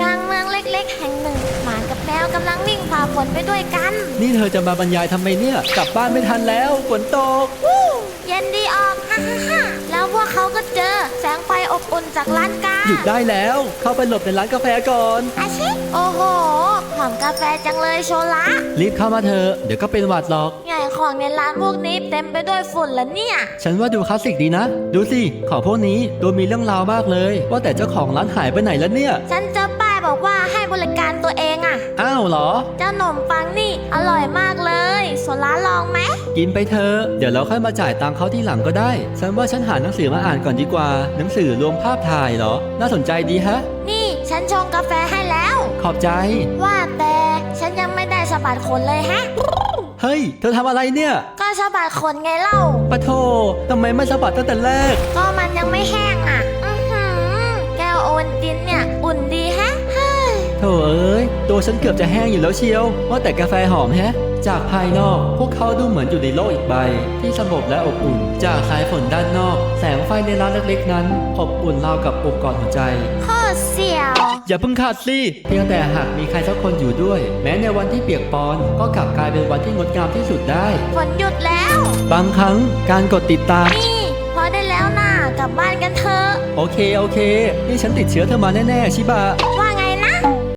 กลางเมืองเล็ก ๆ แห่งหนึ่ง หมากับแมวกำลังวิ่งฝ่าฝนไปด้วยกัน นี่เธอจะมาบรรยายทำไมเนี่ย กลับบ้านไม่ทันแล้ว ฝนตก วู้เย็นดีออกฮ่าฮ่าฮ่าแล้วพวกเขาก็เจอแสงไฟอบอุ่นจากร้านกาหยุดได้แล้ว เข้าไปหลบในร้านกาแฟก่อน อาชิ โอ้โหหอมกาแฟจังเลยโชละ รีบเข้ามาเถอะเดี๋ยวก็เป็นหวัดหรอกใหญ่ ของในร้านพวกนี้เต็มไปด้วยฝุ่นแล้วเนี่ย ฉันว่าดูคลาสสิกดีนะ ดูสิ ของพวกนี้ดูมีเรื่องราวมากเลย ว่าแต่เจ้าของร้านหายไปไหนแล้วเนี่ย ฉันเจอป้ายบอกว่าให้บริการตัวเองอะอ้าวเหรอ เจ้าหนมปังนี่อร่อยมากเลยโซล่าลองไหม กินไปเถอะเดี๋ยวเราค่อยมาจ่ายตังค์เขาที่หลังก็ได้ ฉันว่าฉันหาหนังสือมาอ่านก่อนดีกว่า หนังสือรวมภาพถ่ายเหรอ น่าสนใจดีฮะ นี่ฉันชงกาแฟให้แล้ว ขอบใจ ว่าแต่ฉันยังไม่ได้สะบัดขนเลยแฮะ เฮ้ย เธอทำอะไรเนี่ย ก็สะบัดขนไงเล่า ปะโททำไมไม่สะบัดตั้งแต่แรก ก็มันยังไม่แห้งอะ อือหือแก้วโอวันตินเนี่ย อุ่นดีแฮะเฮ้ยโถเอ้ย ตัวฉันเกือบจะแห้งอยู่แล้วเชียว ว่าแต่กาแฟหอมแฮะ จากภายนอก พวกเขาดูเหมือนอยู่ในโลกอีกใบ ที่สงบและอบอุ่น จากสายฝนด้านนอก แสงไฟในร้านเล็กๆนั้น อบอุ่นราวกับอบกอดหัวใจ โคตรเสียว อย่าเพิ่งขาดสิเพียงแต่หากมีใครสักคนอยู่ด้วย แม้ในวันที่เปียกปอนก็กลับกลายเป็นวันที่งดงามที่สุดได้ ฝนหยุดแล้ว บางครั้งการกดติดตาม นี่ พอได้แล้วน่ะ กลับบ้านกันเถอะ โอเคโอเค นี่ฉันติดเชื้อเธอมาแน่ๆชิบะ ว่า